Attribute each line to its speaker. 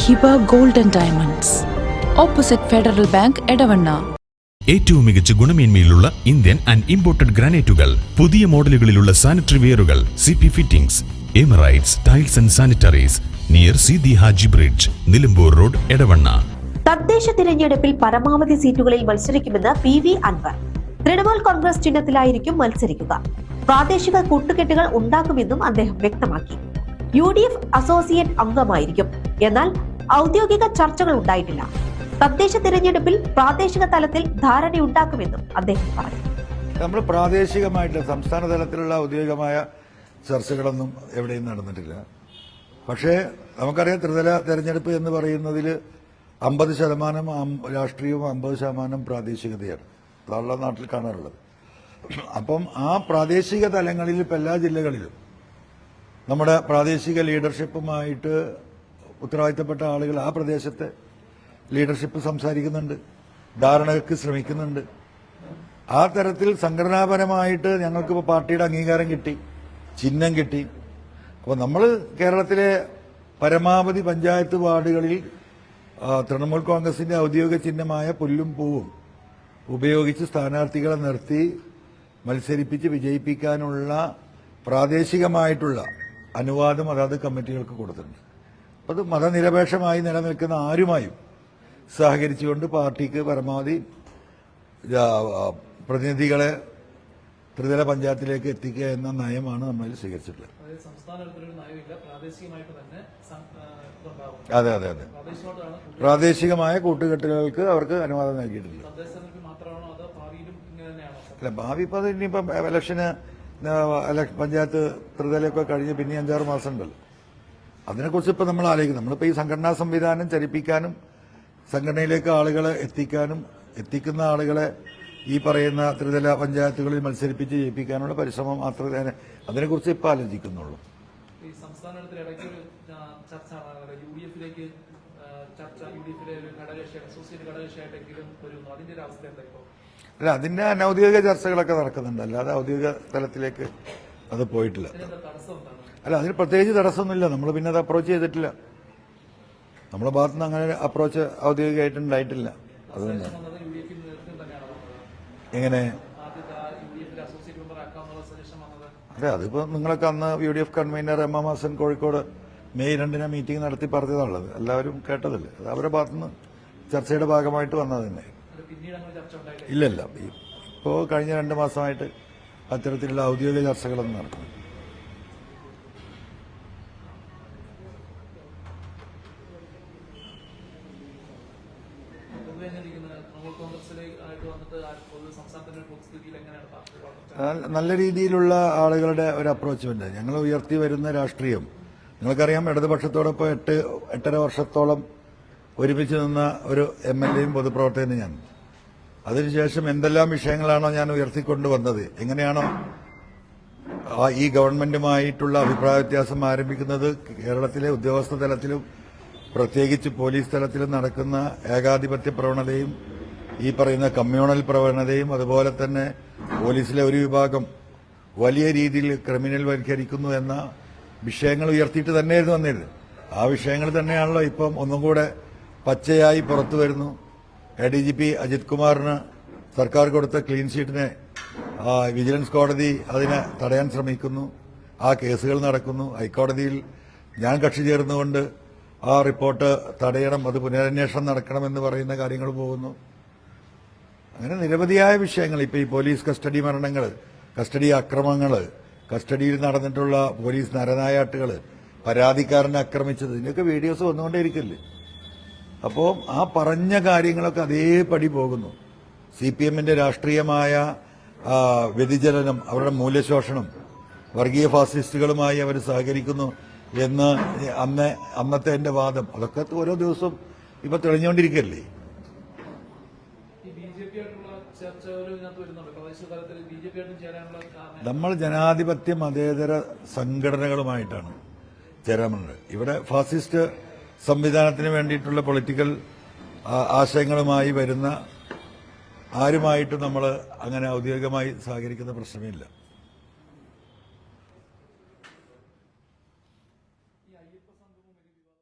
Speaker 1: Hiba golden diamonds. Opposite Federal Bank Edavanna.
Speaker 2: ഏറ്റവും മികച്ച ഗുണമേന്മയിലുള്ള ഇന്ത്യൻ ആൻഡ് ഇമ്പോർട്ടഡ് ഗ്രാനൈറ്റുകൾ പുതിയ മോഡലുകളിലുള്ള sanitary വെയറുകൾ C P fittings Emirates tiles and sanitaries near Sidi Haji bridge Nilambur road Edavanna.
Speaker 3: തദ്ദേശ തിരഞ്ഞെടുപ്പിൽ പരമാവധി സീറ്റുകളിൽ മത്സരിക്കുമെന്ന് പി വി അൻവർ. തൃണമൂൽ കോൺഗ്രസ് ചിഹ്നത്തിലായിരിക്കും മത്സരിക്കുക. പ്രാദേശിക കൂട്ടുകെട്ടുകൾ ഉണ്ടാക്കുമെന്നും അദ്ദേഹം വ്യക്തമാക്കി. യു ഡി എഫ് അസോസിയേറ്റ് അംഗമായിരിക്കും. എന്നാൽ ഔദ്യോഗിക ചർച്ചകൾ ഉണ്ടായിട്ടില്ല. തദ്ദേശ തിരഞ്ഞെടുപ്പിൽ പ്രാദേശിക തലത്തിൽ ധാരണയുണ്ടാക്കുമെന്നും അദ്ദേഹം പറഞ്ഞു.
Speaker 4: നമ്മൾ പ്രാദേശികമായിട്ട് സംസ്ഥാന തലത്തിലുള്ള ഔദ്യോഗികമായ ചർച്ചകളൊന്നും എവിടെയും നടന്നിട്ടില്ല. പക്ഷേ നമുക്കറിയാം ത്രിതല തെരഞ്ഞെടുപ്പ് എന്ന് പറയുന്നതിൽ അമ്പത് ശതമാനം രാഷ്ട്രീയവും അമ്പത് ശതമാനം പ്രാദേശികതയാണ്. അതാണുള്ള നാട്ടിൽ കാണാറുള്ളത്. അപ്പം ആ പ്രാദേശിക തലങ്ങളിൽ ഇപ്പം എല്ലാ ജില്ലകളിലും നമ്മുടെ പ്രാദേശിക ലീഡർഷിപ്പുമായിട്ട് ഉത്തരവാദിത്തപ്പെട്ട ആളുകൾ ആ പ്രദേശത്തെ ലീഡർഷിപ്പ് സംസാരിക്കുന്നുണ്ട് ധാരണയ്ക്ക് ശ്രമിക്കുന്നുണ്ട്. ആ തരത്തിൽ സംഘടനാപരമായിട്ട് ഞങ്ങൾക്കിപ്പോൾ പാർട്ടിയുടെ അംഗീകാരം കിട്ടി ചിഹ്നം കിട്ടി. അപ്പോൾ നമ്മൾ കേരളത്തിലെ പരമാവധി പഞ്ചായത്ത് വാർഡുകളിൽ തൃണമൂൽ കോൺഗ്രസിന്റെ ഔദ്യോഗിക ചിഹ്നമായ പുല്ലും പൂവും ഉപയോഗിച്ച് സ്ഥാനാർത്ഥികളെ നിർത്തി മത്സരിപ്പിച്ച് വിജയിപ്പിക്കാനുള്ള പ്രാദേശികമായിട്ടുള്ള അനുവാദം അതാത് കമ്മിറ്റികൾക്ക് കൊടുത്തിട്ടുണ്ട്. അപ്പോൾ അത് മതനിരപേക്ഷമായി നിലനിൽക്കുന്ന ആരുമായും സഹകരിച്ചുകൊണ്ട് പാർട്ടിക്ക് പരമാവധി പ്രതിനിധികളെ ത്രിതല പഞ്ചായത്തിലേക്ക് എത്തിക്കുക എന്ന നയമാണ് നമ്മൾ സ്വീകരിച്ചിട്ടുള്ളത്. അതെ അതെ അതെ. പ്രാദേശികമായ കൂട്ടുകെട്ടുകൾക്ക് അവർക്ക് അനുവാദം
Speaker 5: ഇങ്ങനെ
Speaker 4: അല്ല ഭാവി ഇപ്പം ഇനിയിപ്പം ഇലക്ഷന് പഞ്ചായത്ത് ത്രിതലയൊക്കെ കഴിഞ്ഞ് പിന്നെ അഞ്ചാറ് മാസം ഉണ്ടല്ലോ അതിനെക്കുറിച്ച് ഇപ്പം നമ്മൾ ആലോചിക്കും നമ്മളിപ്പോൾ ഈ സംഘടനാ സംവിധാനം ചരിപ്പിക്കാനും സംഘടനയിലേക്ക് ആളുകളെ എത്തിക്കാനും എത്തിക്കുന്ന ആളുകളെ ഈ പറയുന്ന ത്രിതല പഞ്ചായത്തുകളിൽ മത്സരിപ്പിച്ച് ജയിപ്പിക്കാനുള്ള പരിശ്രമം മാത്രമേ അതിനെ- അതിനെക്കുറിച്ച് ഇപ്പോൾ ആലോചിക്കുന്നുള്ളൂ.
Speaker 5: ഈ ചർച്ച യു ഡി എഫിലെ ഒരു അസോസിയേറ്റ് ഘടകകക്ഷിയായിട്ടെങ്കിലും അതിന്റെ ഒരു അവസ്ഥ എന്താ ഇപ്പോൾ?
Speaker 4: അല്ല അതിന്റെ അനൗദ്യോഗിക ചർച്ചകളൊക്കെ നടക്കുന്നുണ്ട്. അല്ലാതെ ഔദ്യോഗിക തലത്തിലേക്ക് അത് പോയിട്ടില്ല. അല്ല അതിന് പ്രത്യേകിച്ച് തടസ്സമൊന്നുമില്ല. നമ്മൾ പിന്നെ അത് അപ്രോച്ച് ചെയ്തിട്ടില്ല. നമ്മുടെ ഭാഗത്തു നിന്ന് അങ്ങനെ അപ്രോച്ച് ഔദ്യോഗികമായിട്ടുണ്ടായിട്ടില്ല. അതുകൊണ്ട് എങ്ങനെ? അതെ അതിപ്പോൾ നിങ്ങളൊക്കെ അന്ന് U D F convener M M Hassan Kozhikode May രണ്ടിന് മീറ്റിംഗ് നടത്തി പറഞ്ഞതാണുള്ളത്. എല്ലാവരും കേട്ടതല്ലേ? അത് അവരുടെ ഭാഗത്തുനിന്ന് ചർച്ചയുടെ ഭാഗമായിട്ട് വന്നത് തന്നെ. ഇല്ലല്ല. ഇപ്പോൾ കഴിഞ്ഞ രണ്ട് മാസമായിട്ട് അത്തരത്തിലുള്ള ഔദ്യോഗിക ചർച്ചകളൊന്നും നടക്കുന്നു നല്ല രീതിയിലുള്ള ആളുകളുടെ ഒരു അപ്രോച്ച്മെന്റ് ഞങ്ങൾ ഉയർത്തി വരുന്ന രാഷ്ട്രീയം നിങ്ങൾക്കറിയാം ഇടതുപക്ഷത്തോടൊപ്പം എട്ട് എട്ടര വർഷത്തോളം ഒരുമിച്ച് നിന്ന ഒരു എം എൽ എയും പൊതുപ്രവർത്തകനും ഞാൻ. അതിനുശേഷം എന്തെല്ലാം വിഷയങ്ങളാണോ ഞാൻ ഉയർത്തിക്കൊണ്ടുവന്നത് എങ്ങനെയാണോ ആ ഈ ഗവൺമെന്റുമായിട്ടുള്ള അഭിപ്രായ വ്യത്യാസം ആരംഭിക്കുന്നത്? കേരളത്തിലെ ഉദ്യോഗസ്ഥ തലത്തിലും പ്രത്യേകിച്ച് പോലീസ് തലത്തിലും നടക്കുന്ന ഏകാധിപത്യ പ്രവണതയും ഈ പറയുന്ന കമ്മ്യൂണൽ പ്രവണതയും അതുപോലെ തന്നെ പോലീസിലെ ഒരു വിഭാഗം വലിയ രീതിയിൽ ക്രിമിനൽ വൽക്കരിക്കുന്നു എന്ന വിഷയങ്ങൾ ഉയർത്തിയിട്ട് തന്നെയായിരുന്നു വന്നിരുന്നത്. ആ വിഷയങ്ങൾ തന്നെയാണല്ലോ ഇപ്പം ഒന്നും കൂടെ പച്ചയായി പുറത്തു വരുന്നു. A D G P Ajith കുമാറിന് സർക്കാർ കൊടുത്ത ക്ലീൻ ഷീറ്റിനെ വിജിലൻസ് കോടതി അതിനെ തടയാൻ ശ്രമിക്കുന്നു. ആ കേസുകൾ നടക്കുന്നു. ഹൈക്കോടതിയിൽ ഞാൻ കക്ഷി ചേർന്നുകൊണ്ട് ആ റിപ്പോർട്ട് തടയണം അത് പുനരന്വേഷണം നടക്കണമെന്ന് പറയുന്ന കാര്യങ്ങൾ പോകുന്നു. അങ്ങനെ നിരവധിയായ വിഷയങ്ങൾ. ഇപ്പോൾ ഈ പോലീസ് കസ്റ്റഡി മരണങ്ങൾ കസ്റ്റഡി അക്രമങ്ങൾ കസ്റ്റഡിയിൽ നടന്നിട്ടുള്ള പോലീസ് നരനായാട്ടുകൾ പരാതിക്കാരനെ ആക്രമിച്ചത്. ഇതിന്റെയൊക്കെ വീഡിയോസ് വന്നുകൊണ്ടേയിരിക്കില്ലേ? അപ്പോൾ ആ പറഞ്ഞ കാര്യങ്ങളൊക്കെ അതേപടി പോകുന്നു. സി പി എമ്മിന്റെ രാഷ്ട്രീയമായ വ്യതിചലനം അവരുടെ മൂല്യശോഷണം വർഗീയ ഫാസിസ്റ്റുകളുമായി അവർ സഹകരിക്കുന്നു എന്ന് അന്ന് അന്നത്തെ എന്റെ വാദം. അതൊക്കെ ഓരോ ദിവസവും ഇപ്പൊ തെളിഞ്ഞുകൊണ്ടിരിക്കുകയല്ലേ
Speaker 5: ഈ ബി ജെ പി ആയിട്ടുള്ള ചർച്ചകൾ ഇതിനകത്ത് വരുന്നുണ്ട് പ്രാദേശിക തലത്തിൽ ബി ജെ പി ആയിട്ടും ചേരാനുള്ള കാരണം
Speaker 4: നമ്മൾ ജനാധിപത്യ മതേതര സംഘടനകളുമായിട്ടാണ് ചേരാറുണ്ട് ഇവിടെ ഫാസിസ്റ്റ് സംവിധാനത്തിന് വേണ്ടിയിട്ടുള്ള പൊളിറ്റിക്കൽ ആശയങ്ങളുമായി വരുന്ന ആരുമായിട്ട് നമ്മൾ അങ്ങനെ ഔദ്യോഗികമായി സഹകരിക്കുന്ന പ്രശ്നമില്ല.